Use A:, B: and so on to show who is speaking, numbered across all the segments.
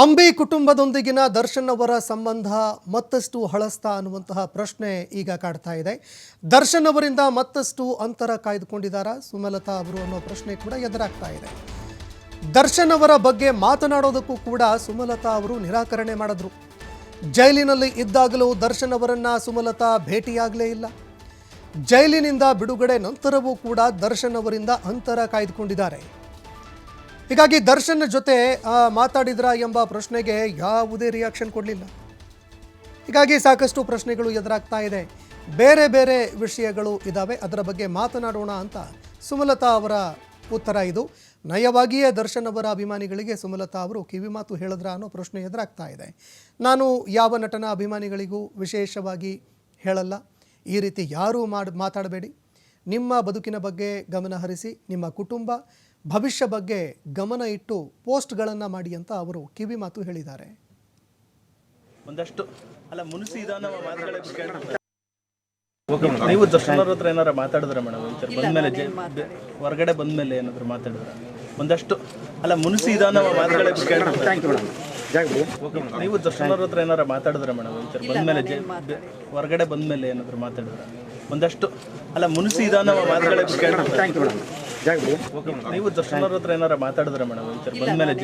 A: ಅಂಬಿ ಕುಟುಂಬದೊಂದಿಗಿನ ದರ್ಶನ್ ಅವರ ಸಂಬಂಧ ಮತ್ತಷ್ಟು ಹಳಸ್ತಾ ಅನ್ನುವಂತಹ ಪ್ರಶ್ನೆ ಈಗ ಕಾಡ್ತಾ ಇದೆ. ದರ್ಶನ್ ಅವರಿಂದ ಮತ್ತಷ್ಟು ಅಂತರ ಕಾಯ್ದುಕೊಂಡಿದ್ದಾರಾ ಸುಮಲತಾ ಅವರು ಅನ್ನೋ ಪ್ರಶ್ನೆ ಕೂಡ ಎದುರಾಗ್ತಾ ಇದೆ. ದರ್ಶನ್ ಅವರ ಬಗ್ಗೆ ಮಾತನಾಡೋದಕ್ಕೂ ಕೂಡ ಸುಮಲತಾ ಅವರು ನಿರಾಕರಣೆ ಮಾಡಿದ್ರು. ಜೈಲಿನಲ್ಲಿ ಇದ್ದಾಗಲೂ ದರ್ಶನ್ ಅವರನ್ನ ಸುಮಲತಾ ಭೇಟಿಯಾಗಲೇ ಇಲ್ಲ. ಜೈಲಿನಿಂದ ಬಿಡುಗಡೆ ನಂತರವೂ ಕೂಡ ದರ್ಶನ್ ಅವರಿಂದ ಅಂತರ ಕಾಯ್ದುಕೊಂಡಿದ್ದಾರೆ. ಹೀಗಾಗಿ ದರ್ಶನ್ ಜೊತೆ ಮಾತಾಡಿದ್ರ ಎಂಬ ಪ್ರಶ್ನೆಗೆ ಯಾವುದೇ ರಿಯಾಕ್ಷನ್ ಕೊಡಲಿಲ್ಲ. ಹೀಗಾಗಿ ಸಾಕಷ್ಟು ಪ್ರಶ್ನೆಗಳು ಎದುರಾಗ್ತಾ ಇದೆ. ಬೇರೆ ಬೇರೆ ವಿಷಯಗಳು ಇದ್ದಾವೆ ಅದರ ಬಗ್ಗೆ ಮಾತನಾಡೋಣ ಅಂತ ಸುಮಲತಾ ಅವರ ಉತ್ತರ ಇದು. ನಯವಾಗಿಯೇ ದರ್ಶನ್ ಅವರ ಅಭಿಮಾನಿಗಳಿಗೆ ಸುಮಲತಾ ಅವರು ಕಿವಿಮಾತು ಹೇಳಿದ್ರ ಅನ್ನೋ ಪ್ರಶ್ನೆ ಎದುರಾಗ್ತಾ ಇದೆ. ನಾನು ಯಾವ ನಟನ ಅಭಿಮಾನಿಗಳಿಗೂ ವಿಶೇಷವಾಗಿ ಹೇಳಲ್ಲ. ಈ ರೀತಿ ಯಾರೂ ಮಾಡಿ, ಮಾತಾಡಬೇಡಿ. ನಿಮ್ಮ ಬದುಕಿನ ಬಗ್ಗೆ ಗಮನ ಹರಿಸಿ ನಿಮ್ಮ ಕುಟುಂಬ ಭವಿಷ್ಯ ಬಗ್ಗೆ ಗಮನ ಇಟ್ಟು ಪೋಸ್ಟ್ಗಳನ್ನು ಮಾಡಿ ಅಂತ ಅವರು ಕಿವಿ ಮಾತು ಹೇಳಿದ್ದಾರೆ.
B: ಒಂದಷ್ಟು ಅಲ್ಲ ಮುನಿಸಿ ನೀವು ದರ್ಶನರ ಹತ್ರ ಏನಾರ ಮಾತಾಡಿದ್ರೆ ಮೇಡಮ್? ಒಂಚೂರು ಬಂದ್ಮೇಲೆ ಹೊರಗಡೆ ಬಂದ್ಮೇಲೆ ಏನಾದ್ರು ಮಾತಾಡಿದ್ರೆ? ಒಂದಷ್ಟು ಅಲ್ಲ ಮುನಿಸಿ ಇದಾನ ಮಾತುಗಳೇ ನೀವು ದರ್ಶನರ ಹತ್ರ ಏನಾರ ಮಾತಾಡಿದ್ರೆ ಮೇಡಮ್? ಒಂಚೂರು ಬಂದ್ಮೇಲೆ ಹೊರಗಡೆ ಬಂದ್ಮೇಲೆ ಏನಾದ್ರು ಮಾತಾಡಿದ್ರೆ? ಒಂದಷ್ಟು ಅಲ್ಲ ಮುನಿಸಿ ಇದಾನ ಮಾತುಗಳೇ ನೀವು ದರ್ಶನ್ ಹತ್ರ ಏನಾರ ಮಾತಾಡಿದ್ರೆ ಮೇಡಮ್ ಒಂಚೂರು ಬಂದ್ಮೇಲೆ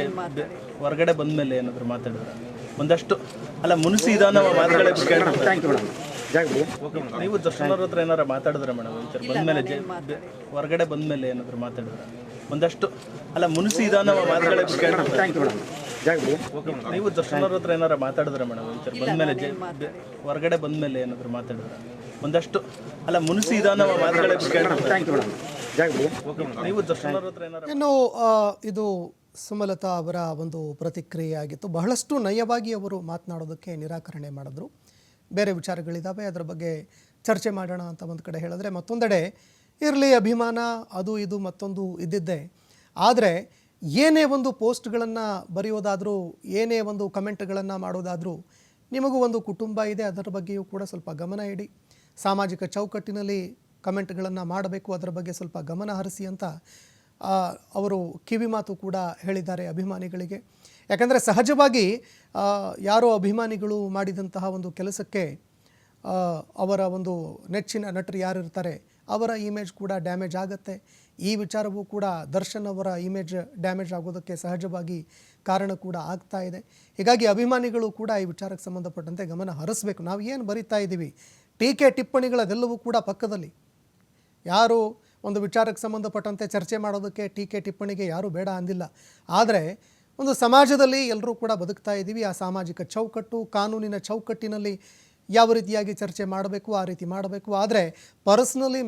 B: ಹೊರಗಡೆ ಬಂದ್ಮೇಲೆ ಏನಾದ್ರು ಮಾತಾಡಿದ್ರೆ. ಒಂದಷ್ಟು ಅಲ್ಲ ಮುನಿಸಿ ಇದಾನ ಮಾತುಗಳೇ ನೀವು ದರ್ಶನ್ ಹತ್ರ ಏನಾರ ಮಾತಾಡಿದ್ರೆ ಮೇಡಮ್ ಒಂಚೂರು ಬಂದ್ಮೇಲೆ ಹೊರಗಡೆ ಬಂದ್ಮೇಲೆ ಏನಾದ್ರು ಮಾತಾಡಿದ್ರೆ. ಒಂದಷ್ಟು ಅಲ್ಲ ಮುನಿಸಿ ಇದಾನ ಮಾತುಗಳೇ ನೀವು ದರ್ಶನ್ ಹತ್ರ ಏನಾರ ಮಾತಾಡಿದ್ರೆ ಮೇಡಮ್ ಒಂಚೂರು ಬಂದ್ಮೇಲೆ ಹೊರಗಡೆ ಬಂದ್ಮೇಲೆ ಏನಾದ್ರು ಮಾತಾಡಿದ್ರೆ. ಒಂದಷ್ಟು ಅಲ್ಲ ಮುನಿಸಿ ಇದಾನ ಮಾತುಗಳೇ
A: ಇನ್ನು ಇದು ಸುಮಲತಾ ಅವರ ಒಂದು ಪ್ರತಿಕ್ರಿಯೆ ಆಗಿತ್ತು ಬಹಳಷ್ಟು ನಯವಾಗಿ ಅವರು ಮಾತನಾಡೋದಕ್ಕೆ ನಿರಾಕರಣೆ ಮಾಡಿದ್ರು. ಬೇರೆ ವಿಚಾರಗಳಿದ್ದಾವೆ ಅದರ ಬಗ್ಗೆ ಚರ್ಚೆ ಮಾಡೋಣ ಅಂತ ಒಂದು ಕಡೆ ಹೇಳಿದ್ರೆ, ಮತ್ತೊಂದೆಡೆ, ಇರಲಿ ಅಭಿಮಾನ, ಅದು ಇದು ಮತ್ತೊಂದು ಇದ್ದಿದ್ದೆ. ಆದರೆ, ಏನೇ ಒಂದು ಪೋಸ್ಟ್ಗಳನ್ನು ಬರೆಯೋದಾದರೂ, ಏನೇ ಒಂದು ಕಮೆಂಟ್ಗಳನ್ನು ಮಾಡೋದಾದರೂ, ನಿಮಗೂ ಒಂದು ಕುಟುಂಬ ಇದೆ. ಅದರ ಬಗ್ಗೆಯೂ ಕೂಡ ಸ್ವಲ್ಪ ಗಮನ ಇಡಿ. ಸಾಮಾಜಿಕ ಚೌಕಟ್ಟಿನಲ್ಲಿ ಕಮೆಂಟ್ಗಳನ್ನು ಮಾಡಬೇಕು, ಅದರ ಬಗ್ಗೆ ಸ್ವಲ್ಪ ಗಮನ ಹರಿಸಿ ಅಂತ ಅವರು ಕಿವಿ ಮಾತು ಕೂಡ ಹೇಳಿದ್ದಾರೆ ಅಭಿಮಾನಿಗಳಿಗೆ. ಯಾಕಂದರೆ ಸಹಜವಾಗಿ ಯಾರೋ ಅಭಿಮಾನಿಗಳು ಮಾಡಿದಂತಹ ಒಂದು ಕೆಲಸಕ್ಕೆ ಅವರ ಒಂದು ನೆಚ್ಚಿನ ನಟರು ಯಾರಿರ್ತಾರೆ, ಅವರ ಇಮೇಜ್ ಕೂಡ ಡ್ಯಾಮೇಜ್ ಆಗುತ್ತೆ. ಈ ವಿಚಾರವೂ ಕೂಡ ದರ್ಶನ್ ಅವರ ಇಮೇಜ್ ಡ್ಯಾಮೇಜ್ ಆಗೋದಕ್ಕೆ ಸಹಜವಾಗಿ ಕಾರಣ ಕೂಡ ಆಗ್ತಾ ಇದೆ. ಹೀಗಾಗಿ ಅಭಿಮಾನಿಗಳು ಕೂಡ ಈ ವಿಚಾರಕ್ಕೆ ಸಂಬಂಧಪಟ್ಟಂತೆ ಗಮನ ಹರಿಸಬೇಕು. ನಾವು ಏನು ಬರಿತಾ ಇದ್ದೀವಿ ಟೀಕೆ ಟಿಪ್ಪಣಿಗಳದೆಲ್ಲವೂ ಕೂಡ ಪಕ್ಕದಲ್ಲಿ. ಯಾರು ಒಂದು ವಿಚಾರಕ್ಕೆ ಸಂಬಂಧಪಟ್ಟಂತೆ ಚರ್ಚೆ ಮಾಡೋದಕ್ಕೆ ಟೀಕೆ ಟಿಪ್ಪಣಿಗೆ ಯಾರೂ ಬೇಡ ಅಂದಿಲ್ಲ. ಆದರೆ ಒಂದು ಸಮಾಜದಲ್ಲಿ ಎಲ್ಲರೂ ಕೂಡ ಬದುಕ್ತಾ ಇದ್ದೀವಿ. ಆ ಸಾಮಾಜಿಕ ಚೌಕಟ್ಟು, ಕಾನೂನಿನ ಚೌಕಟ್ಟಿನಲ್ಲಿ ಯಾವ ರೀತಿಯಾಗಿ ಚರ್ಚೆ ಮಾಡಬೇಕು, ಆ ರೀತಿ ಮಾಡಬೇಕು. ಆದರೆ ಪರ್ಸ್ನಲಿ